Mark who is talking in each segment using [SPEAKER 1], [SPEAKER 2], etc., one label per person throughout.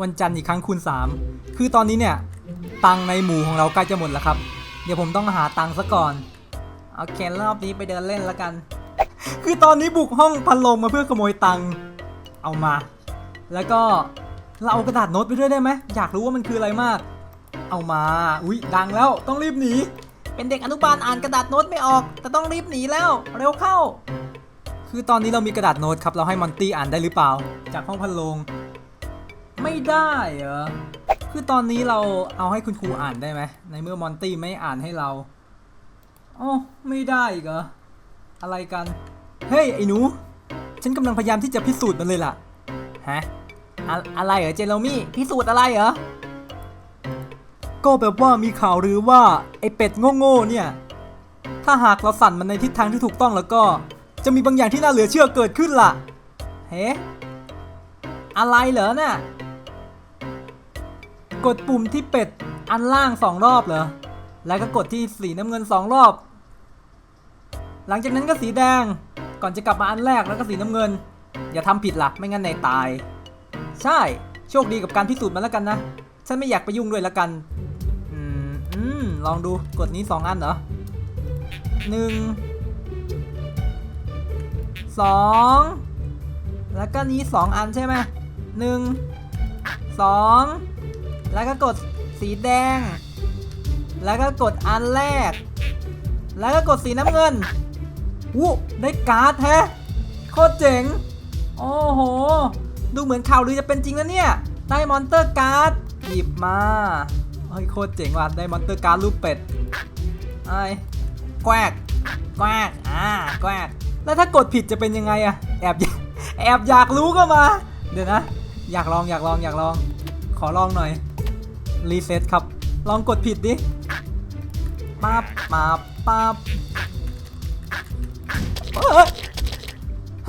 [SPEAKER 1] วันจันทร์อีกครั้งคูณ 3 คือตอนนี้เนี่ย ตังในหมู่ของเราใกล้จะหมดแล้วครับ เดี๋ยวผมต้องหาตังซะก่อนโอเครอบนี้ไปเดินเล่นแล้วกัน คือตอนนี้บุกห้องพันลมมาเพื่อขโมยตัง เอามา แล้วก็เราเอากระดาษโน้ตไปด้วยได้ไหม อยากรู้ว่ามันคืออะไรมาก เอามา อุ๊ยดังแล้ว ต้องรีบหนี เป็นเด็กอนุบาลอ่านกระดาษโน้ตไม่ออก แต่ต้องรีบหนีแล้ว เร็วเข้า คือตอนนี้เรามีกระดาษโน้ตครับ เราให้มอนตี้อ่านได้หรือเปล่า จากห้องพันลง ไม่ได้เหรอ คือตอนนี้เราเอาให้คุณครูอ่านได้ไหม ในเมื่อมอนตี้ไม่อ่านให้เราอ๋อไม่ได้อีกเหรอ อะไรกัน เฮ้ย ไอ้หนู ฉันกำลังพยายามที่จะพิสูจน์มันเลยล่ะ ฮะอะอะไรเหรอเจเรมี่พิสูจน์อะไรเหรอ ก็แบบว่ามีข่าวหรือว่าไอ้เป็ดโง่ๆเนี่ย ถ้าหากเราสั่นมันในทิศทางที่ถูกต้องแล้วก็ จะมีบางอย่างที่น่าเหลือเชื่อเกิดขึ้นล่ะ เฮ้ อะไรเหรอน่ะ กดปุ่มที่เป็ดอันล่างสองรอบเหรอ แล้วก็กดที่สีน้ำเงินสองรอบ หลังจากนั้นก็สีแดง ก่อนจะกลับมาอันแรกแล้วก็สีน้ำเงิน อย่าทำผิดล่ะ ไม่งั้นนายตาย ใช่ โชคดีกับการพิสูจน์มันแล้วกันนะ ฉันไม่อยากไปยุ่งด้วยแล้วกัน อืมอืมลองดู กดนี้สองอันเหรอหนึ่งสองแล้วก็นี้สองอันใช่ไหมหนึ่งสอง แล้วก็กดสีแดง แล้วก็กดอันแรก แล้วก็กดสีน้ำเงินวู้ได้การ์ดแฮะโคตรเจ๋ง โอ้โห ดูเหมือนข่าวลือจะเป็นจริงนะเนี่ย ได้มอนเตอร์การ์ดหยิบมาเฮ้ยโคตรเจ๋งว่ะได้มอนเตอร์การ์ดรูปเป็ดไอ้แกวกแกวกอ่าแกวกแล้วถ้ากดผิดจะเป็นยังไงอะแอบแอบอยากรู้ก็มา เดี๋ยวนะ อยากลองอยากลองอยากลอง ขอลองหน่อย รีเซ็ตครับ ลองกดผิดดิปั๊บปั๊บปั๊บเอ้ย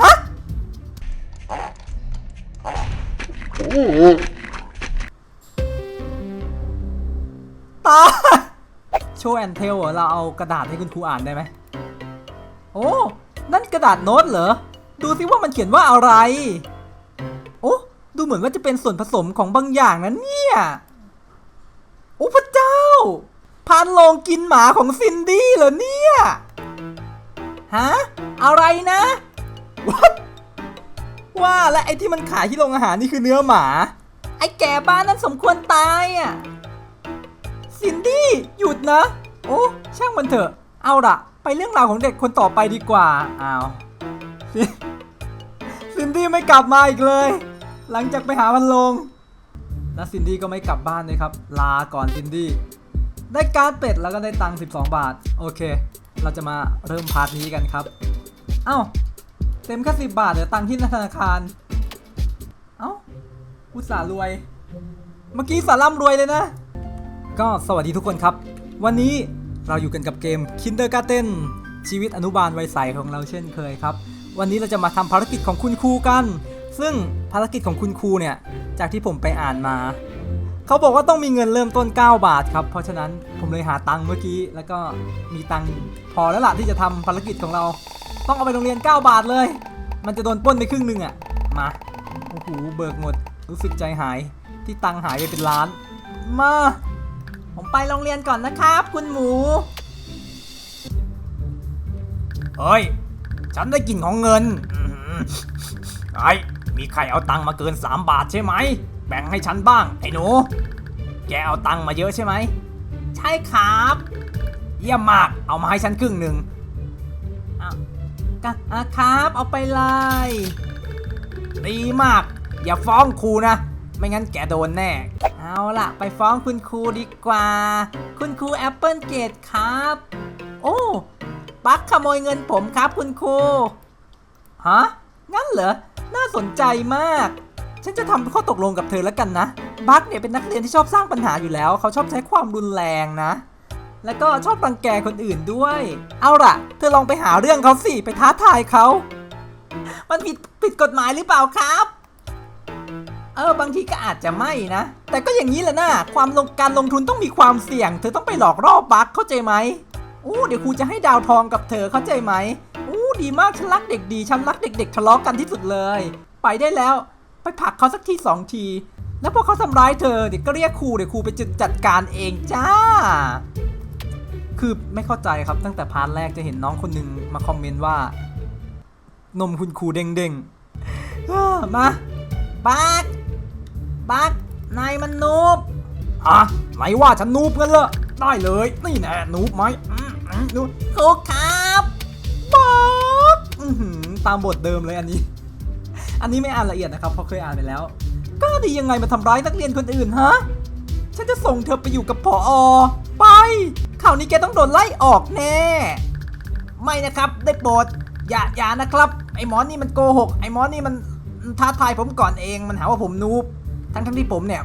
[SPEAKER 1] ฮะตายโชว์แอนเทลเหรอเราเอากระดาษให้คุณครูอ่านได้ไหมโอ้ นั่นกระดาษโน้ตเหรอ ดูสิว่ามันเขียนว่าอะไร โอ้ ดูเหมือนว่าจะเป็นส่วนผสมของบางอย่างนะเนี่ย อ้พระเจ้า พานลงกินหมาของซินดี้เหรอเนี่ย ฮะ อะไรนะว่าและไอ้ที่มันขายที่โรงอาหารนี่คือเนื้อหมา ไอ้แก่บ้านนั้นสมควรตายอะ ซินดี้หยุดนะ โอ้ช่างมันเถอะ เอาละไปเรื่องราวของเด็กคนต่อไปดีกว่าอ้าวซิซินดี้ไม่กลับมาอีกเลย หลังจากไปหาพันลง แล้วซินดี้ก็ไม่กลับบ้านเลยครับ ลาก่อนซินดี้ได้การ์ดเป็ดแล้วก็ได้ตังค์12 บาท โอเค เราจะมาเริ่มพาร์ทนี้กันครับ เอ้า เต็มแค่10บาทเหลือตังค์ที่ธนาคาร เอ้าอุตส่าห์รวย เมื่อกี้สาร่ำรวยเลยนะ ก็สวัสดีทุกคนครับ วันนี้เราอยู่กันกับเกม Kindergarten ชีวิตอนุบาลวัยใสของเราเช่นเคยครับ วันนี้เราจะมาทำภารกิจของคุณครูกัน ซึ่งภารกิจของคุณครูเนี่ย จากที่ผมไปอ่านมา เขาบอกว่าต้องมีเงินเริ่มต้น 9 บาทครับ เพราะฉะนั้นผมเลยหาตังค์เมื่อกี้ แล้วก็มีตังค์พอแล้วล่ะที่จะทำภารกิจของเรา ต้องเอาไปโรงเรียน 9 บาทเลย มันจะโดนป้นไปครึ่งหนึ่งอะมา โอ้โห เบิกหมด รู้สึกใจหาย ที่ตังค์หายไปเป็นล้าน มา ผมไปโรงเรียนก่อนนะครับ คุณหมู
[SPEAKER 2] เฮ้ย ฉันได้กลิ่นของเงิน ไอ้มีใครเอาตังค์มาเกิน 3 บาทใช่ไหม แบ่งให้ฉันบ้าง ไอ้หนู แกเอาตังค์มาเยอะใช่ไหม
[SPEAKER 1] ใช่ครับ
[SPEAKER 2] เยี่ยมมาก เอามาให้ฉันครึ่งหนึ่ง
[SPEAKER 1] อะกะอะครับ เอาไปเลย
[SPEAKER 2] ดีมาก อย่าฟ้องครูนะ ไม่งั้นแกโดนแน่
[SPEAKER 1] เอาล่ะ ไปฟ้องคุณครูดีกว่า คุณครูแอปเปิลเกตครับ โอ้ ปักขโมยเงินผมครับคุณครู ฮะ งั้นเหรอ น่าสนใจมาก ฉันจะทำข้อตกลงกับเธอแล้วกันนะ บักเนี่ยเป็นนักเรียนที่ชอบสร้างปัญหาอยู่แล้ว เขาชอบใช้ความรุนแรงนะ แล้วก็ชอบรังแกคนอื่นด้วย เอาล่ะ เธอลองไปหาเรื่องเขาสิ ไปท้าทายเขา มันผิดผิดกฎหมายหรือเปล่าครับ เออบางทีก็อาจจะไม่นะ แต่ก็อย่างนี้แหละนะ ความลงการลงทุนต้องมีความเสี่ยง เธอต้องไปหลอกล่อบัคเข้าใจไหมอู้เดี๋ยวครูจะให้ดาวทองกับเธอเข้าใจไหม ดีมากฉันรักเด็กดีฉันรักเด็ก ๆ ทะเลาะกันที่สุดเลย ไปได้แล้ว ไปผลักเขาสักทีสองที แล้วพอเขาทำร้ายเธอเดี๋ยวก็เรียกครูเดี๋ยวครูไปจุดจัดการเองจ้า คือไม่เข้าใจครับตั้งแต่พาร์ทแรกจะเห็นน้องคนหนึ่งมาคอมเมนต์ว่า นมคุณครูเด้งๆมาปักปักนายมันนูบ
[SPEAKER 2] ฮะไหนว่าฉันนูบกันเหรอได้เลย นี่แน่นูบไหมนูบ
[SPEAKER 1] ครูครับปักอื้อหือ ตามบทเดิมเลยอันนี้ อันนี้ไม่อ่านละเอียดนะครับเพราะเคยอ่านไปแล้วกล้าดียังไงมาทำร้ายนักเรียนคนอื่นฮะ ฉันจะส่งเธอไปอยู่กับผออไปคราวนี้แกต้องโดนไล่ออกแน่ ไม่นะครับได้โปรดอย่าอย่านะครับ ไอ้หมอนี่มันโกหก ไอ้หมอนี่มันท้าทายผมก่อนเอง มันหาว่าผมนูบทั้งทั้งที่ผมเนี่ย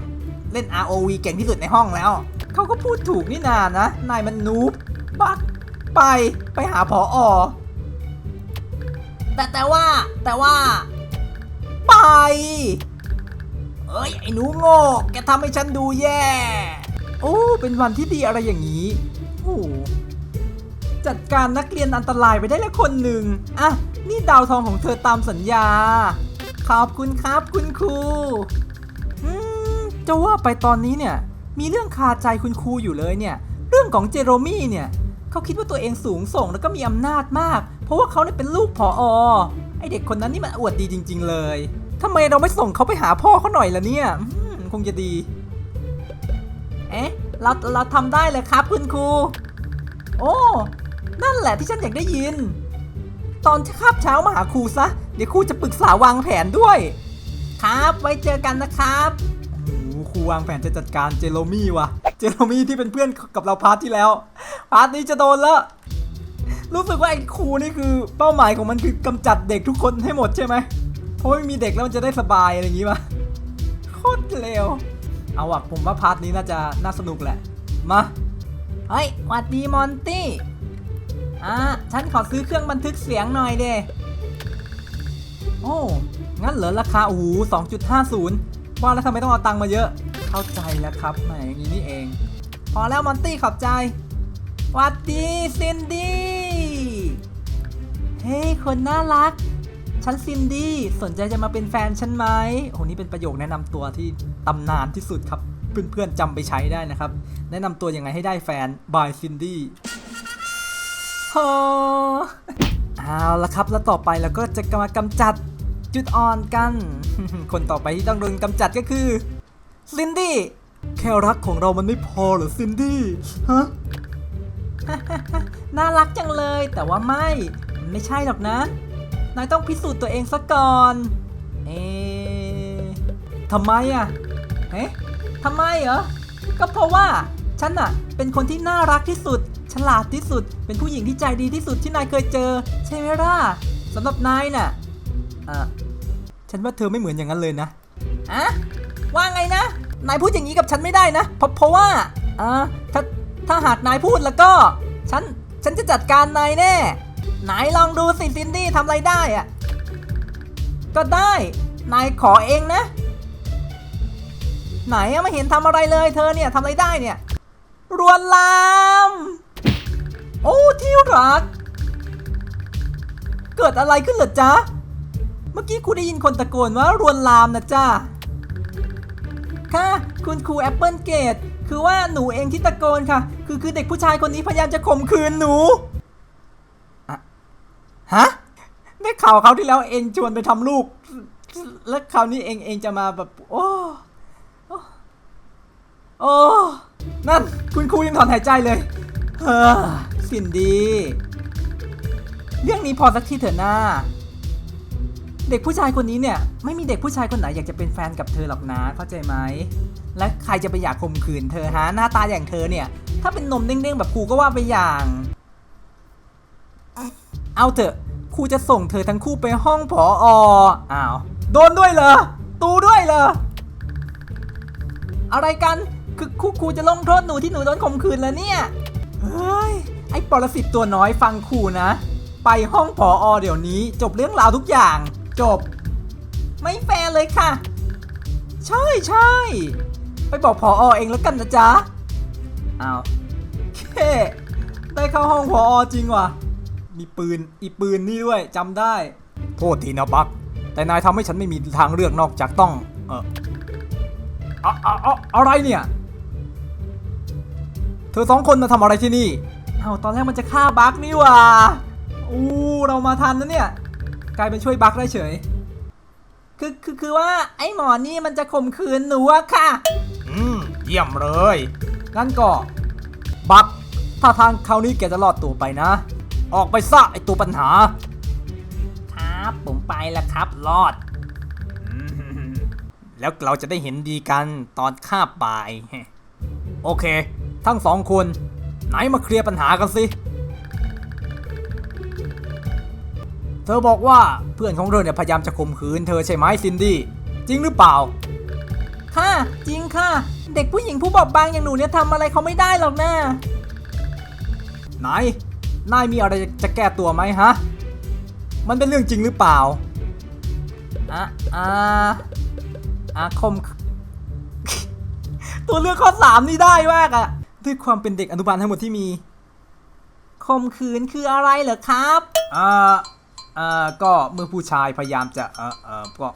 [SPEAKER 1] เล่น ROV เก่งที่สุดในห้องแล้ว เขาก็พูดถูกนี่นานะ นายมันนูบปักไปไปหาผออ แต่แต่ว่าแต่ว่า ไป เอ้ย ไอ้หนูโง่แกทำให้ฉันดูแย่ โอ้ เป็นวันที่ดีอะไรอย่างนี้โอ้จัดการนักเรียนอันตรายไปได้แล้วคนหนึ่งอะ นี่ดาวทองของเธอตามสัญญา ขอบคุณครับคุณครูอืมจะว่าไปตอนนี้เนี่ย มีเรื่องคาใจคุณครูอยู่เลยเนี่ย เรื่องของเจโรมี่เนี่ย เขาคิดว่าตัวเองสูงส่งแล้วก็มีอำนาจมาก ราะว่าเขาเนี่ยเป็นลูกผออไอเด็กคนนั้นนี่มันอวดดีจริง ๆ เลยทำไมเราไม่ส่งเขาไปหาพ่อเขาหน่อยล่ะเนี่ยคงจะดี เอ๊ะ เรา เราทำได้เลยครับคุณครู โอ้ นั่นแหละที่ฉันอยากได้ยิน ตอนคาบเช้ามาหาครูซะ เดี๋ยวครูจะปรึกษาวางแผนด้วย ครับ ไว้เจอกันนะครับครูวางแผนจะจัดการเจโรมี่ว่ะ เจโรมี่ที่เป็นเพื่อนกับเราพาร์ทที่แล้ว พาร์ทนี้จะโดนแล้ว รู้สึกว่าไอ้ครูนี่คือเป้าหมายของมันคือกำจัดเด็กทุกคนให้หมดใช่ไหมเพราะไม่มีเด็กแล้วมันจะได้สบายอะไรอย่างงี้ป่ะโคตรเร็ว เอาอะผมว่าพาร์ทนี้น่าจะน่าสนุกแหละ มาเฮ้ยหวัดดีมอนตี้อ่าฉันขอซื้อเครื่องบันทึกเสียงหน่อยเดโอ้งั้นเหรอราคาโอ้โห2.50ว่าแล้วทำไมต้องเอาตังค์มาเยอะ เข้าใจแล้วครับแหมอย่างนี้นี่เอง พอแล้วมอนตี้ขอบใจหวัดดีซินดี้ เฮ้ยคนน่ารัก ฉันซินดี้สนใจจะมาเป็นแฟนฉันไหมโอ้โหนี่เป็นประโยคแนะนำตัวที่ตำนานที่สุดครับ เพื่อนๆจำไปใช้ได้นะครับ แนะนำตัวยังไงให้ได้แฟน by Cindy โอ้เอาละครับแล้วต่อไปเราก็จะมากำจัดจุดอ่อนกัน คนต่อไปที่ต้องโดนกำจัดก็คือซินดี้แค่รักของเรามันไม่พอเหรอซินดี้ฮะน่ารักจังเลยแต่ว่าไม่ ไม่ใช่หรอกนะ นายต้องพิสูจน์ตัวเองซะก่อน เอ๊ะทำไมอะเอ๊ะทำไมเหรอ ก็เพราะว่าฉันน่ะ เป็นคนที่น่ารักที่สุด ฉลาดที่สุด เป็นผู้หญิงที่ใจดีที่สุดที่นายเคยเจอ ใช่ไหมล่ะสำหรับนายน่ะอะฉันว่าเธอไม่เหมือนอย่างนั้นเลยนะอะว่าไงนะ นายพูดอย่างนี้กับฉันไม่ได้นะ เพราะเพราะว่าอ่าถ้าถ้าหากนายพูดแล้วก็ ฉัน ฉันจะจัดการนายแน่ ไหนลองดูสิซินดี้ทำอะไรได้อะก็ได้ นายขอเองนะ ไหนไม่เห็นทำอะไรเลย เธอเนี่ยทำอะไรได้เนี่ยรวนลาม โอ้ที่รัก เกิดอะไรขึ้นเหรอจ๊ะ เมื่อกี้ครูได้ยินคนตะโกนว่ารวนลามนะจ้าค่ะคุณครูแอปเปิลเกตคือว่าหนูเองที่ตะโกนค่ะ คือคือเด็กผู้ชายคนนี้พยายามจะข่มขืนหนู ฮะได้ข่าวเขาที่แล้วเองชวนไปทำลูก แล้วคราวนี้เองเองจะมาแบบ โอ้โอ้นั่นคุณครูยังถอนหายใจเลยเฮ้อสินดี เรื่องนี้พอสักทีเถอะหน้า เด็กผู้ชายคนนี้เนี่ย ไม่มีเด็กผู้ชายคนไหนอยากจะเป็นแฟนกับเธอหรอกนะ เข้าใจไหม และใครจะไปอยากข่มขืนเธอฮะหน้าตาอย่างเธอเนี่ย ถ้าเป็นนมเด้งๆแบบครูก็ว่าไปอย่าง เอาเถอะครูจะส่งเธอทั้งคู่ไปห้องผอออ้าว โดนด้วยเหรอ ตูด้วยเหรอ อะไรกัน คือครูครูจะลงโทษหนูที่หนูโดนข่มขืนแล้วเนี่ย เฮ้ย ไอ้ปรสิตตัวน้อยฟังครูนะ ไปห้องผออเดี๋ยวนี้ จบเรื่องราวทุกอย่าง จบ ไม่แฟร์เลยค่ะ ใช่ใช่ ไปบอกผออเองแล้วกันนะจ๊ะ อ้าว เค ได้เข้าห้องผออจริงว่ะ มีปืน อีปืนนี่ด้วยจำได้
[SPEAKER 2] โทษทีนะบัก แต่นายทำให้ฉันไม่มีทางเลือกนอกจากต้อง เออ
[SPEAKER 1] อะอะอะอะไรเนี่ย เธอสองคนมาทำอะไรที่นี่ เอาตอนแรกมันจะฆ่าบั๊กนี่หว่าอู้เรามาทันนะเนี่ย กลายเป็นช่วยบั๊กได้เฉย คือคือคือว่าไอ้หมอนี่มันจะข่มขืนหนูอะค่ะ
[SPEAKER 2] อืม เยี่ยมเลย
[SPEAKER 1] งั้นก็ บั๊กถ้าทางคราวนี้แกจะรอดตัวไปนะ ออกไปซะไอตัวปัญหา ครับผมไปแล้วครับ รอด
[SPEAKER 2] อืมแล้วเราจะได้เห็นดีกันตอนคาบบ่าย
[SPEAKER 1] โอเค ทั้งสองคน ไหนมาเคลียร์ปัญหากันสิ เธอบอกว่าเพื่อนของเธอเนี่ยพยายามจะข่มขืนเธอใช่ไหมซินดี้ จริงหรือเปล่า ค่ะ จริงค่ะ เด็กผู้หญิงผู้บอบบางอย่างหนูเนี่ยทำอะไรเขาไม่ได้หรอกนะไหน นายมีอะไรจะแก้ตัวไหมฮะ มันเป็นเรื่องจริงหรือเปล่าอะอ่าอะคม ตัวเลือกข้อสามนี่ได้มากอะด้วยความเป็นเด็กอนุบาลทั้งหมดที่มีข่มขืนคืออะไรเหรอครับอ่าอ่าก็เมื่อผู้ชายพยายามจะเออเออก็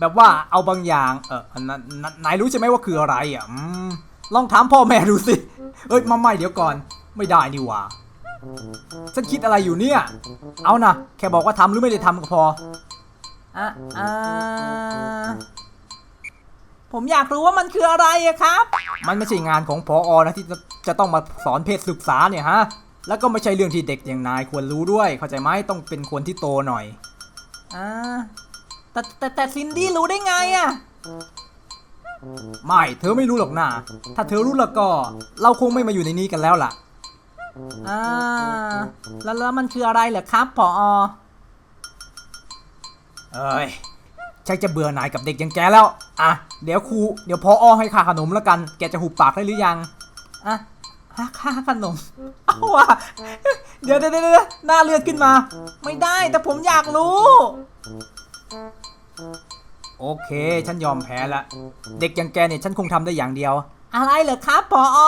[SPEAKER 1] แบบว่าเอาบางอย่างเออนนั้นนนายรู้ใช่ไหมว่าคืออะไรอะอืมลองถามพ่อแม่ดูสิเอ้ยมาใหม่เดี๋ยวก่อน ไม่ได้นี่หว่า ฉันคิดอะไรอยู่เนี่ย เอานะแค่บอกว่าทำหรือไม่ได้ทำก็พออะอ่าผมอยากรู้ว่ามันคืออะไรอะครับ มันไม่ใช่งานของพออนะที่จะจะต้องมาสอนเพศศึกษาเนี่ยฮะ แล้วก็ไม่ใช่เรื่องที่เด็กอย่างนายควรรู้ด้วย เข้าใจไหมต้องเป็นคนที่โตหน่อย อ่า แต่แต่แต่ซินดี้รู้ได้ไงอะไม่ เธอไม่รู้หรอกนะ ถ้าเธอรู้แล้วก็ เราคงไม่มาอยู่ในนี้กันแล้วล่ะ อ่าแล้วแล้วมันคืออะไรเหรอครับพออ
[SPEAKER 2] เอ้ย
[SPEAKER 1] ชักจะเบื่อหน่ายกับเด็กอย่างแกแล้ว อะ เดี๋ยวครู เดี๋ยวพออให้ค่าขนมแล้วกัน แกจะหุบปากได้หรือยัง อะฮะค่าขนม เอาว่ะ เดี๋ยวเดี๋ยวเดี๋ยวหน้าเลือดขึ้นมา ไม่ได้แต่ผมอยากรู้ โอเค ฉันยอมแพ้ละ เด็กอย่างแกเนี่ยฉันคงทำได้อย่างเดียว อะไรเหรอครับพออ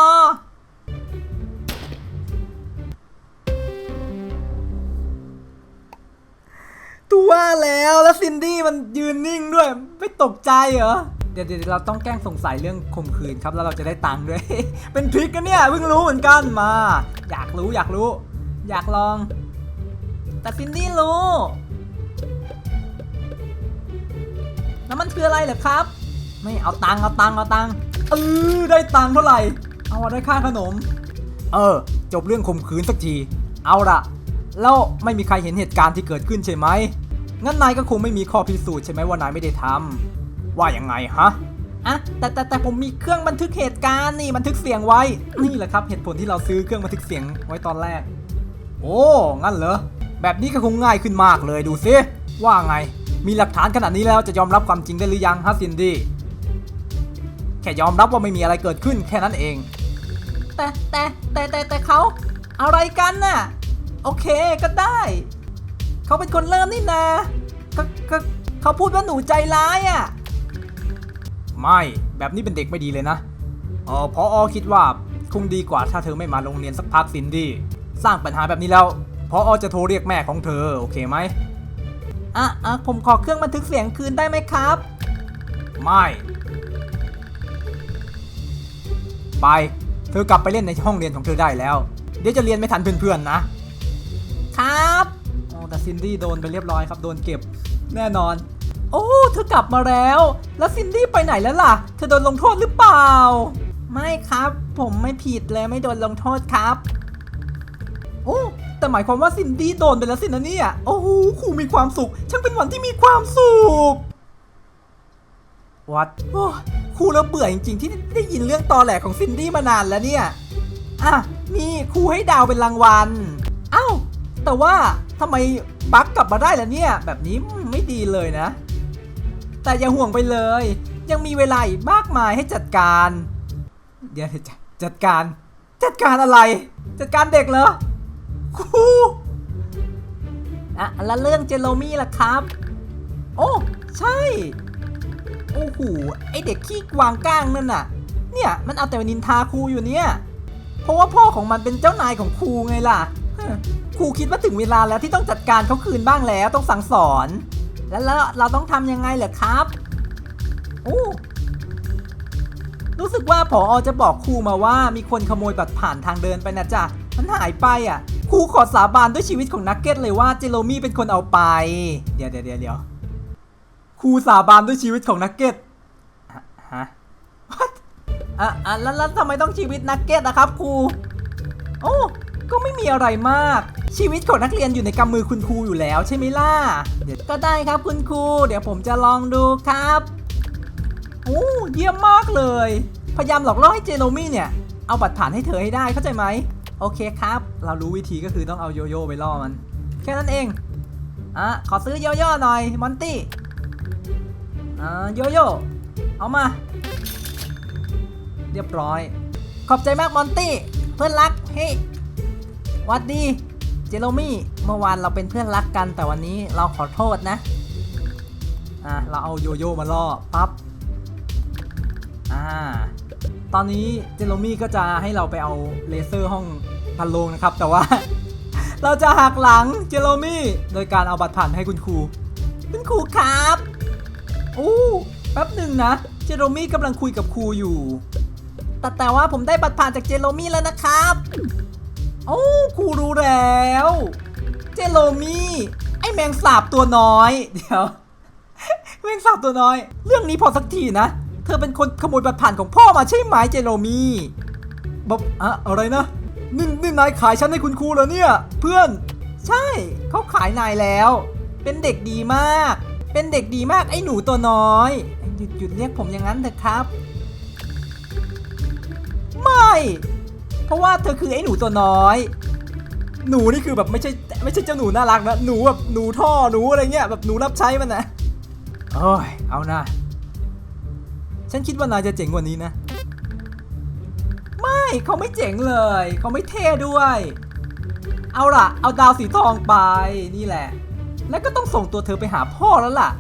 [SPEAKER 1] ตัวแล้วแล้วซินดี้มันยืนนิ่งด้วย ไม่ตกใจเหรอ เดี๋ยวเดี๋ยวเราต้องแกล้งสงสัยเรื่องข่มขืนครับแล้วเราจะได้ตังค์ด้วย เป็นทริกกันเนี่ยเพิ่งรู้เหมือนกันมา อยากรู้อยากรู้ อยากลอง แต่ซินดี้รู้แล้วมันคืออะไรเหรอครับ ไม่เอาตังค์เอาตังค์เอาตังค์เออได้ตังค์เท่าไหร่ เอาอะได้ค่าขนม เออ จบเรื่องข่มขืนสักที เอาละ แล้วไม่มีใครเห็นเหตุการณ์ที่เกิดขึ้นใช่ไหม งั้นนายก็คงไม่มีข้อพิสูจน์ใช่ไหมว่านายไม่ได้ทำว่าอย่างไงฮะอะแต่แต่แต่ผมมีเครื่องบันทึกเหตุการณ์นี่บันทึกเสียงไว้ นี่แหละครับเหตุผลที่เราซื้อเครื่องบันทึกเสียงไว้ตอนแรก โอ้งั้นเหรอแบบนี้ก็คงง่ายขึ้นมากเลยดูสิว่าไง มีหลักฐานขนาดนี้แล้วจะยอมรับความจริงได้หรือยังฮะซินดี้แค่ยอมรับว่าไม่มีอะไรเกิดขึ้นแค่นั้นเอง แต่แต่แต่แต่แต่เขาอะไรกันน่ะ โอเคก็ได้ เขาเป็นคนเริ่มนี่นาก็ก็เขาพูดว่าหนูใจร้ายอะ ไม่แบบนี้เป็นเด็กไม่ดีเลยนะเออพออคิดว่าคงดีกว่าถ้าเธอไม่มาโรงเรียนสักพักซินดี้สร้างปัญหาแบบนี้แล้วพออจะโทรเรียกแม่ของเธอ โอเคไหมอะอะผมขอเครื่องบันทึกเสียงคืนได้ไหมครับ ไม่ ไป เธอกลับไปเล่นในห้องเรียนของเธอได้แล้ว เดี๋ยวจะเรียนไม่ทันเพื่อนๆนะ ครับโอ้แต่ซินดี้โดนไปเรียบร้อยครับโดนเก็บแน่นอน โอ้เธอกลับมาแล้ว แล้วซินดี้ไปไหนแล้วล่ะ เธอโดนลงโทษหรือเปล่า ไม่ครับ ผมไม่ผิดเลยไม่โดนลงโทษครับ โอ้แต่หมายความว่าซินดี้โดนไปแล้วสินะเนี่ยโอ้โหครูมีความสุขช่างเป็นวันที่มีความสุขวัดโอ้ครูเราเบื่อจริงๆ ที่ได้ยินเรื่องตอแหลของซินดี้มานานแล้วเนี่ยอะนี่ครูให้ดาวเป็นรางวัล เอ้า แต่ว่าทำไมบั๊กกลับมาได้ล่ะเนี่ย แบบนี้ไม่ดีเลยนะ แต่อย่าห่วงไปเลย ยังมีเวลาอีกมากมายให้จัดการ เดี๋ยวจะจัดการ จัดการอะไร จัดการเด็กเหรอครูอะแล้วเรื่องเจโรมี่ล่ะครับ โอ้ ใช่ โอ้โห ไอเด็กขี้วางก้างนั่นน่ะ เนี่ย มันเอาแต่นินทาครูอยู่เนี่ย เพราะว่าพ่อของมันเป็นเจ้านายของครูไงล่ะ ครูคิดว่าถึงเวลาแล้วที่ต้องจัดการเขาคืนบ้างแล้วต้องสั่งสอน แล้วเราต้องทำยังไงเหรอครับโอ้รู้สึกว่าผออจะบอกครูมาว่ามีคนขโมยบัตรผ่านทางเดินไปนะจ๊ะมันหายไปอะครูขอสาบานด้วยชีวิตของนักเก็ตเลยว่าเจโรมี่เป็นคนเอาไป เดี๋ยวเดี๋ยวเดี๋ยวครูสาบานด้วยชีวิตของนักเก็ตฮะฮะ What? อะอะแล้วแล้วทำไมต้องชีวิตนักเก็ตนะครับครูโอ้ ก็ไม่มีอะไรมาก ชีวิตของนักเรียนอยู่ในกำมือคุณครูอยู่แล้วใช่ไหมล่ะเดี๋ยวก็ได้ครับคุณครู เดี๋ยวผมจะลองดูครับโอ้เยี่ยมมากเลย พยายามหลอกล่อให้เจโรมี่เนี่ย เอาบัตรผ่านให้เธอให้ได้เข้าใจไหมโอเคครับ เรารู้วิธีก็คือต้องเอาโยโย่ไปล่อมัน แค่นั้นเองอะขอซื้อโยโย่หน่อยมอนตี้อ่าโยโย่เอามา เรียบร้อย ขอบใจมากมอนตี้ เพื่อนรักเฮ้ วัดดีเจโรมี่เมื่อวานเราเป็นเพื่อนรักกันแต่วันนี้เราขอโทษนะอะเราเอาโยโย่มาล่อปั๊บอ่าตอนนี้เจโรมี่ก็จะให้เราไปเอาเลเซอร์ห้องพันโลงนะครับ แต่ว่า เราจะหักหลังเจโรมี่โดยการเอาบัตรผ่านให้คุณครูคุณครูครับอู้แป๊บหนึ่งนะ เจโรมี่กำลังคุยกับครูอยู่ แต่แต่ว่าผมได้บัตรผ่านจากเจโรมี่แล้วนะครับ อ้ครูรู้แล้ว เจโรมี่ไอแมงสาบตัวน้อย เดี๋ยวแมงสาบตัวน้อย เรื่องนี้พอสักทีนะ เธอเป็นคนขโมยบัตรผ่านของพ่อมาใช่ไหมเจโรมี่บบอะอะไรนะนี่นี่นายขายฉันให้คุณครูเหรอเนี่ย เพื่อน ใช่เขาขายนายแล้ว เป็นเด็กดีมาก เป็นเด็กดีมากไอ้หนูตัวน้อย หยุดหยุดเรียกผมอย่างนั้นเถอะครับ ไม่ เพราะว่าเธอคือไอ้หนูตัวน้อย หนูนี่คือแบบไม่ใช่ไม่ใช่เจ้าหนูน่ารักนะหนูแบบหนูท่อหนูอะไรเงี้ยแบบหนูรับใช้มันนะโอ้ยเอานะฉันคิดว่านายจะเจ๋งกว่านี้นะ ไม่เขาไม่เจ๋งเลยเขาไม่เท่ด้วย เอาล่ะ เอาดาวสีทองไปนี่แหละ แล้วก็ต้องส่งตัวเธอไปหาพ่อแล้วล่ะ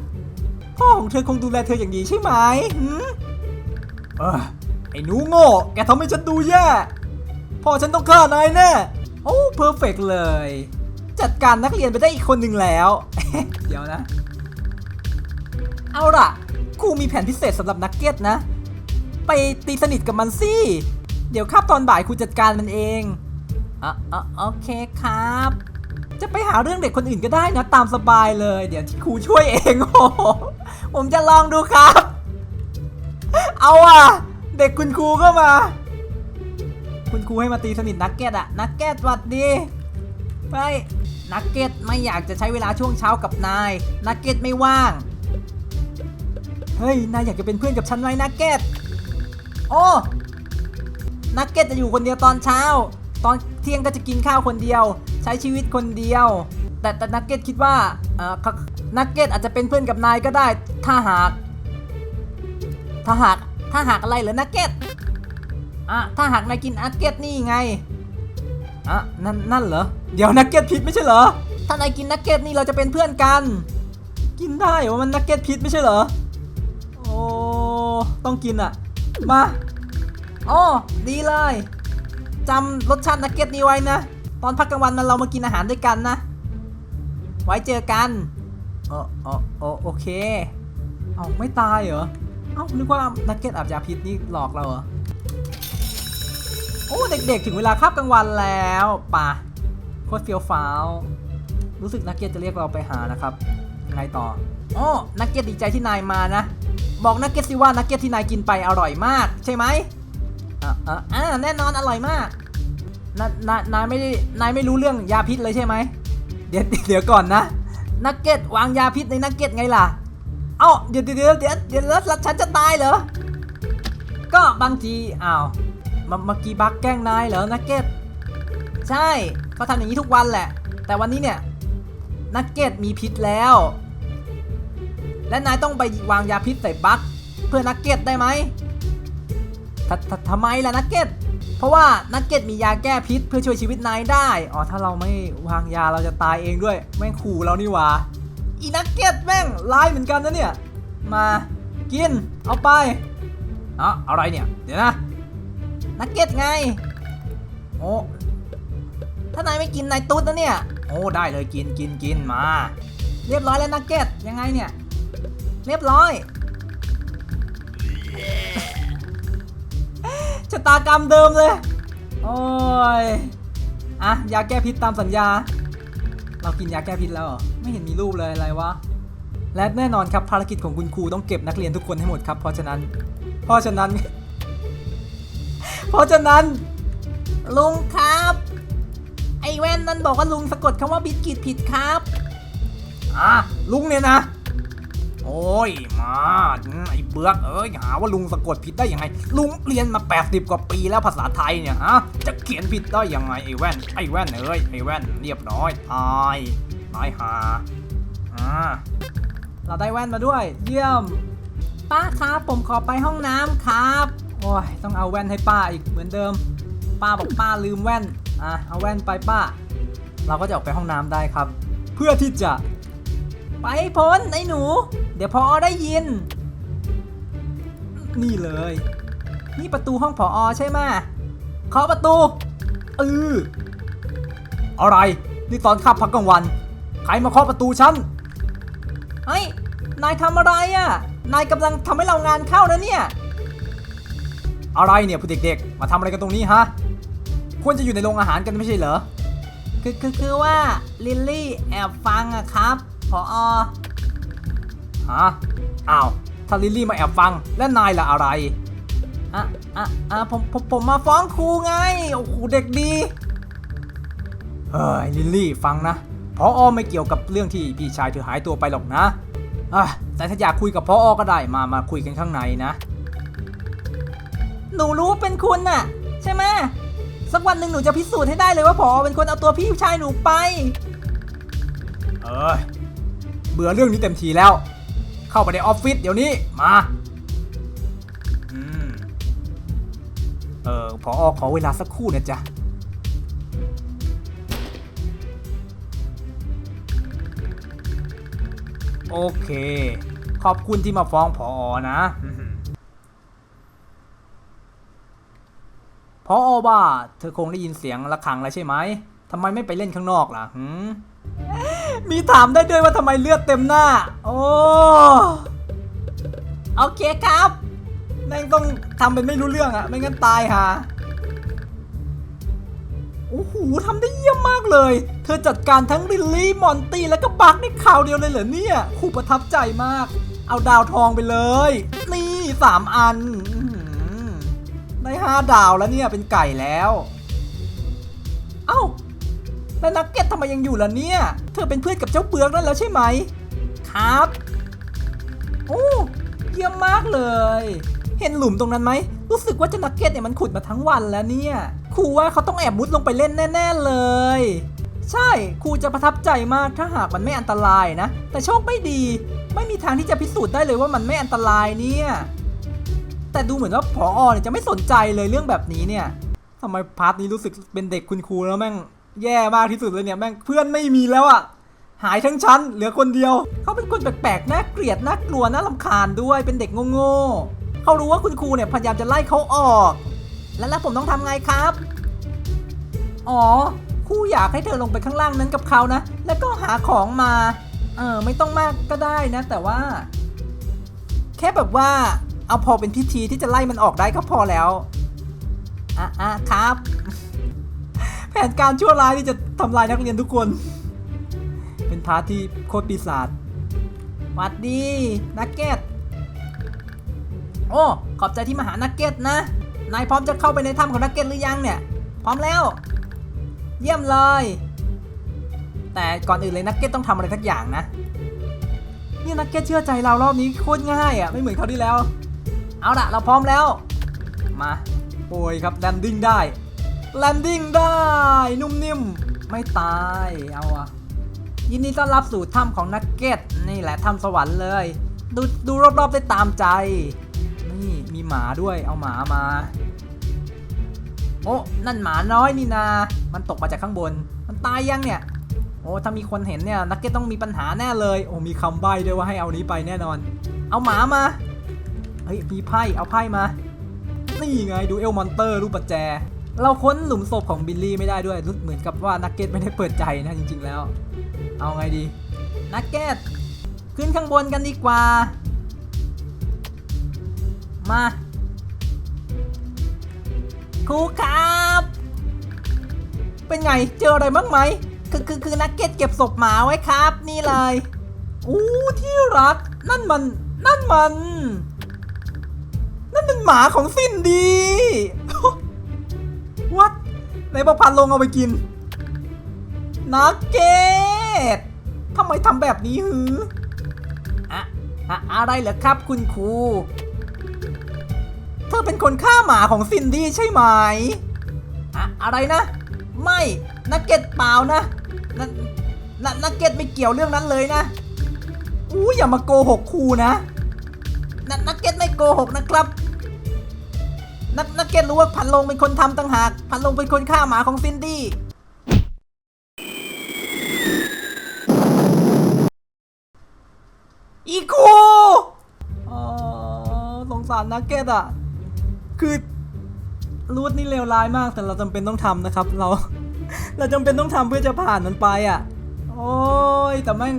[SPEAKER 1] พ่อของเธอคงดูแลเธออย่างดีใช่ไหมหืมเออไอ้หนูโง่ แกทำให้ฉันดูแย่ พ่อฉันต้องฆ่านายแน่โอ้เพอร์เฟกเลย จัดการนักเรียนไปได้อีกคนหนึ่งแล้ว เดี๋ยวนะ เอาล่ะครูมีแผนพิเศษสำหรับนักเก็ตนะ ไปตีสนิทกับมันสิ เดี๋ยวคาบตอนบ่ายครูจัดการมันเองอะอะโอเคครับ จะไปหาเรื่องเด็กคนอื่นก็ได้นะ ตามสบายเลย เดี๋ยวที่ครูช่วยเองโอ้ผมจะลองดูครับ เอาอะ เด็กคุณครูก็มา คุณครูให้มาตีสนิทนักเก็ตอะนักเก็ตหวัดดีไปนักเก็ตไม่อยากจะใช้เวลาช่วงเช้ากับนาย นักเก็ตไม่ว่าง เฮ้ย นายอยากจะเป็นเพื่อนกับฉันไหมนักเก็ต โอ้ นักเก็ตจะอยู่คนเดียวตอนเช้า ตอนเที่ยงก็จะกินข้าวคนเดียว ใช้ชีวิตคนเดียว แต่แต่นักเก็ตคิดว่าเอ่อเขานักเก็ตอาจจะเป็นเพื่อนกับนายก็ได้ ถ้าหาก ถ้าหาก ถ้าหากอะไรเหรอนักเก็ต อะถ้าหากนายกินนักเก็ตนี่ไงอะนั่นนั่นเหรอเดี๋ยวนักเก็ตผิดไม่ใช่เหรอถ้านายกินนักเก็ตนี่เราจะเป็นเพื่อนกัน กินได้เหรอมันนักเก็ตพิษไม่ใช่เหรอโอ้ต้องกินอะมาโอ้ดีเลยจำรสชาตินักเก็ตนี้ไว้นะ ตอนพักกลางวันมันเรามากินอาหารด้วยกันนะ ไว้เจอกันเออเออเออโอเค เอาไม่ตายเหรอ เอ้านึกว่านักเก็ตอาบยาพิษนี่หลอกเราเหรอ โอ้ เด็กๆ ถึงเวลาคาบกลางวันแล้วป่ะโคตรเฟียวฟ้าว รู้สึกนักเก็ตจะเรียกเราไปหานะครับยังไงต่อโอ้นักเก็ตดีใจที่นายมานะ บอกนักเก็ตสิว่านักเก็ตที่นายกินไปอร่อยมาก ใช่ไหมอะอ่าแน่นอนอร่อยมากนานานายไม่ได้นายไม่รู้เรื่องยาพิษเลยใช่ไหมเดี๋ยวเดี๋ยวก่อนนะนักเก็ตวางยาพิษในนักเก็ตไงล่ะ เอ้าเดี๋ยวเดี๋ยวเดี๋ยวเดี๋ยวแล้วฉันจะตายเหรอ ก็บางทีอ้าว เมื่อกี้บักแกล้งนายเหรอนักเก็ตใช่เขาทำอย่างนี้ทุกวันแหละ แต่วันนี้เนี่ยนักเก็ตมีพิษแล้ว และนายต้องไปวางยาพิษใส่บัคเพื่อนักเก็ตได้ไหมทททำไมล่ะนักเก็ตเพราะว่านักเก็ตมียาแก้พิษเพื่อช่วยชีวิตนายได้ อ๋อถ้าเราไม่วางยาเราจะตายเองด้วย แม่งขู่เรานี่หว่าอีนักเก็ตแม่งร้ายเหมือนกันนะเนี่ย มากินเอาไปอ๋ออะไรเนี่ย เดี๋ยวนะ นักเก็ตไง โอ้ถ้านายไม่กินนายตุ๊ดนะเนี่ย โอ้ได้เลยกินกินกินมา เรียบร้อยแล้วนักเก็ตยังไงเนี่ย เรียบร้อยชะตากรรมเดิมเลย โอ้ย อะยาแก้พิษตามสัญญา เรากินยาแก้พิษแล้วเหรอไม่เห็นมีรูปเลยอะไรวะ และแน่นอนครับภารกิจของคุณครูต้องเก็บนักเรียนทุกคนให้หมดครับ เพราะฉะนั้น เพราะฉะนั้น เพราะฉะนั้น ลุงครับ ไอ้แว่นนั่นบอกว่าลุงสะกดคำว่าบิสกิตผิดครับ
[SPEAKER 2] อะลุงเนี่ยนะ โอ้ยมาอืมไอ้เบือกเอ้ยหาว่าลุงสะกดผิดได้ยังไง ลุงเรียนมา 80 กว่าปีแล้วภาษาไทยเนี่ยฮะจะเขียนผิดได้ยังไงไอ้แว่นไอ้แว่นเอ้ยไอ้แว่นเรียบร้อยตายตายหาอ่า
[SPEAKER 1] เราได้แว่นมาด้วย เยี่ยมป้าครับผมขอไปห้องน้ำครับ โอ้ยต้องเอาแว่นให้ป้าอีกเหมือนเดิม ป้าบอกป้าลืมแว่นอะเอาแว่นไปป้า เราก็จะออกไปห้องน้ำได้ครับ เพื่อที่จะ ไปพ้นไอ้หนู เดี๋ยวพอได้ยิน นี่เลย นี่ประตูห้องพออใช่ไหมเคาะประตูเออ
[SPEAKER 2] อะไร นี่ตอนขับพักกลางวัน ใครมาเคาะประตูฉัน
[SPEAKER 1] เฮ้ย นายทำอะไรอะ่ะ นายกำลังทำให้เรางานเข้านะเนี่ย
[SPEAKER 2] อะไรเนี่ยผู้เด็กๆ มาทำอะไรกันตรงนี้ฮะ ควรจะอยู่ในโรงอาหารกันไม่ใช่เหรอ
[SPEAKER 1] คือคือคือว่าลิลลี่แอบฟังอะครับพออ
[SPEAKER 2] ฮะ อ้าว ถ้าลิลลี่มาแอบฟังและนายล่ะอะไร
[SPEAKER 1] อะอะอะผมผมผมมาฟ้องครูไง โอ้โหเด็กดี
[SPEAKER 2] เฮ้ยลิลลี่ฟังนะพออไม่เกี่ยวกับเรื่องที่พี่ชายเธอหายตัวไปหรอกนะอะแต่ถ้าอยากคุยกับพออก็ได้มามาคุยกันข้างในนะ
[SPEAKER 1] ห นูรู้ว่าเป็นคุณน่ะ ใช่ไหมสักวันหนึ่งหนูจะพิสูจน์ให้ได้เลยว่าพอเป็นคนเอาตัวพี่ชายหนูไป
[SPEAKER 2] เอ้ยเบื่อเรื่องนี้เต็มทีแล้ว เข้าไปในออฟฟิศเดี๋ยวนี้มาอืมเออพออขอเวลาสักครู่นะจ๊ะโอเค ขอบคุณที่มาฟ้องพออนะอืมพ ออว่า เธอคงได้ยินเสียงระฆังแล้วใช่ไหมทำไมไม่ไปเล่นข้างนอกล่ะหืม
[SPEAKER 1] มีถามได้ด้วยว่าทำไมเลือดเต็มหน้า โอ้โอเคครับ
[SPEAKER 2] แม่งต้องทำเป็นไม่รู้เรื่องอะไม่งั้นตายฮะ
[SPEAKER 1] โอ้โหทำได้เยี่ยมมากเลย เธอจัดการทั้งลิลลี่มอนตี้แล้วก็บักในข่าวเดียวเลยเหรอเนี่ยครูประทับใจมาก เอาดาวทองไปเลย นี่สามอัน ได้ห้าดาวแล้วเนี่ยเป็นไก่แล้ว เอ้าแล้วนักเก็ตทำไมยังอยู่ล่ะเนี่ย เธอเป็นเพื่อนกับเจ้าเปลือกนั่นแล้วใช่ไหม ครับ โอ้เยี่ยมมากเลย เห็นหลุมตรงนั้นไหม รู้สึกว่าเจ้านักเก็ตเนี่ยมันขุดมาทั้งวันแล้วเนี่ยครูว่าเขาต้องแอบมุดลงไปเล่นแน่ ๆ เลย ใช่ครูจะประทับใจมากถ้าหากมันไม่อันตรายนะ แต่โชคไม่ดี ไม่มีทางที่จะพิสูจน์ได้เลยว่ามันไม่อันตรายเนี่ย แต่ดูเหมือนว่าผออเนี่ยจะไม่สนใจเลยเรื่องแบบนี้เนี่ยทำไมพาร์ทนี้รู้สึกเป็นเด็กคุณครูแล้วแม่งแย่มากที่สุดเลยเนี่ยแม่งเพื่อนไม่มีแล้วอะหายทั้งชั้นเหลือคนเดียว เขาเป็นคนแปลกๆน่าเกลียดน่ากลัวน่ารำคาญด้วยเป็นเด็กโง่ๆเขารู้ว่าคุณครูเนี่ยพยายามจะไล่เขาออก แล้วแล้วผมต้องทำไงครับ อ๋อครูอยากให้เธอลงไปข้างล่างนั้นกับเขานะ แล้วก็หาของมา เออไม่ต้องมากก็ได้นะ แต่ว่า แค่แบบว่า เอาพอเป็นพิธีที่จะไล่มันออกได้ก็พอแล้วอะอะครับ แผนการชั่วร้ายที่จะทำลายนักเรียนทุกคน เป็นพาร์ทที่โคตรปีศาจหวัดดีนักเก็ตโอ้ขอบใจที่มาหานักเก็ตนะ นายพร้อมจะเข้าไปในถ้ำของนักเก็ตหรือยังเนี่ย พร้อมแล้ว เยี่ยมเลย แต่ก่อนอื่นเลยนักเก็ตต้องทำอะไรทักอย่างนะ เนี่ยนักเก็ตเชื่อใจเรารอบนี้โคตรง่ายอะไม่เหมือนคราวที่แล้ว เอาละเราพร้อมแล้ว มาโอ้ยครับแลนดิ้งได้แลนดิ้งได้ นุ่มนิ่มไม่ตายเอาอะยินดีต้อนรับสู่ถ้ำของนักเก็ตนี่แหละถ้ำสวรรค์เลย ดูดูรอบๆได้ตามใจ นี่มีหมาด้วยเอาหมามา โอ้นั่นหมาน้อยนี่นา มันตกมาจากข้างบน มันตายยังเนี่ยโอ้ถ้ามีคนเห็นเนี่ยนักเก็ตต้องมีปัญหาแน่เลย โอ้มีคำใบ้ด้วยว่าให้เอานี้ไปแน่นอน เอาหมามา ฮ้ยมีไพ่เอาไพ่มานี่ไงดูเอลมอนเตอร์รูปปัจแจ เราค้นหลุมศพของบิลลี่ไม่ได้ด้วยรู้เหมือนกับว่านักเก็ตไม่ได้เปิดใจนะจริง ๆ แล้ว เอาไงดีนักเก็ตขึ้นข้างบนกันดีกว่า มาครูครับ เป็นไงเจออะไรบ้างไหมคือคือคือนักเก็ตเก็บศพหมาไว้ครับ นี่เลยอู้ที่รัก นั่นมัน นั่นมัน นั่นเป็นหมาของซินดีวัดไหนบอกพันลงเอาไปกินนักเก็ตทำไมทำแบบนี้หืออะอะอะไรเหรอครับคุณครูเธอเป็นคนฆ่าหมาของซินดี้ใช่ไหมอะอะไรนะ ไม่นักเก็ตเปล่านะนนนักเก็ตไม่เกี่ยวเรื่องนั้นเลยนะอู้อย่ามาโกหกครูนะนนักเก็ตไม่โกหกนะครับ นักนักเก็ตรู้ว่าพันลงเป็นคนทำต่างหาก พันลงเป็นคนฆ่าหมาของซินดี้ อีคูอ๋อสงสารนักเก็ตอะ คือรูทนี่เลวร้ายมากแต่เราจำเป็นต้องทำนะครับ เรา เราจำเป็นต้องทำเพื่อจะผ่านมันไปอะ โอ้ยแต่แม่ง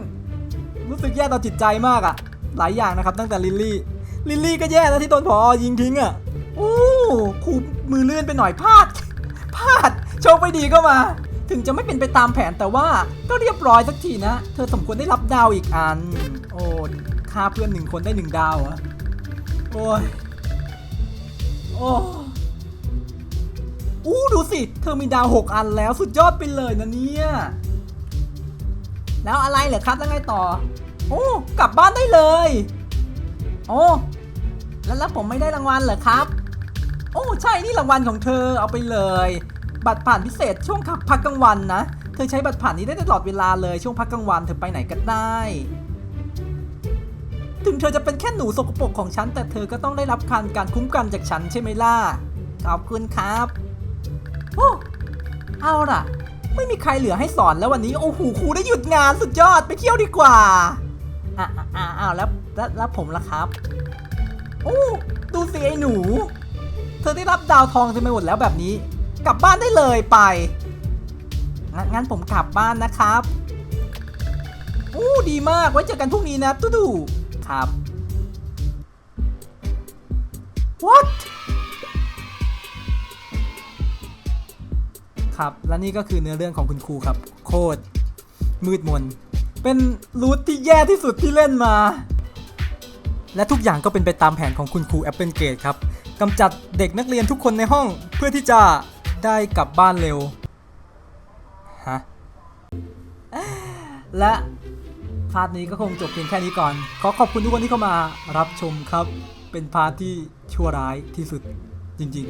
[SPEAKER 1] รู้สึกแย่ต่อจิตใจมากอะ หลายอย่างนะครับ ตั้งแต่ลิลลี่ ลิลลี่ก็แย่แล้วที่โดนพอยิงทิ้งอะ อ้ครูมือเลื่อนไปหน่อยพลาดพลาดโชคไม่ดีก็มา ถึงจะไม่เป็นไปตามแผนแต่ว่าก็เรียบร้อยสักทีนะ เธอสมควรได้รับดาวอีกอัน โอ้ฆ่าเพื่อนหนึ่งคนได้หนึ่งดาวอะโอ้ยโอ้อู้ดูสิ เธอมีดาวหกอันแล้วสุดยอดไปเลยนะเนี่ยแล้วอะไรเหรอครับแล้วไงต่อ โอ้กลับบ้านได้เลย โอ้แล้วแล้วผมไม่ได้รางวัลเหรอครับ โอ้ใช่นี่รางวัลของเธอเอาไปเลย บัตรผ่านพิเศษช่วงพักกลางวันนะ เธอใช้บัตรผ่านนี้ได้ตลอดเวลาเลยช่วงพักกลางวันเธอไปไหนก็ได้ ถึงเธอจะเป็นแค่หนูสกปรกของฉัน แต่เธอก็ต้องได้รับการการคุ้มกันจากฉันใช่ไหมล่ะขอบคุณครับโอ้เอาล่ะ ไม่มีใครเหลือให้สอนแล้ววันนี้โอ้โหครูได้หยุดงานสุดยอดไปเที่ยวดีกว่าอะอะอะอ้าวแล้วแล้วผมล่ะครับ โอ้ดูสิไอ้หนู เธอได้รับดาวทองเต็มไปหมดแล้วแบบนี้ กลับบ้านได้เลยไปงั้นงั้นผมกลับบ้านนะครับอู้ดีมากไว้เจอกันพรุ่งนี้นะตู้ดูครับ what ครับและนี่ก็คือเนื้อเรื่องของคุณครูครับ โคตรมืดมน เป็นรูทที่แย่ที่สุดที่เล่นมา และทุกอย่างก็เป็นไปตามแผนของคุณครูแอปเปิลเกตครับ กำจัดเด็กนักเรียนทุกคนในห้องเพื่อที่จะได้กลับบ้านเร็ว ฮะ และพาร์ทนี้ก็คงจบเพียงแค่นี้ก่อน ขอขอบคุณทุกคนที่เข้ามารับชมครับ เป็นพาร์ทที่ชั่วร้ายที่สุดจริง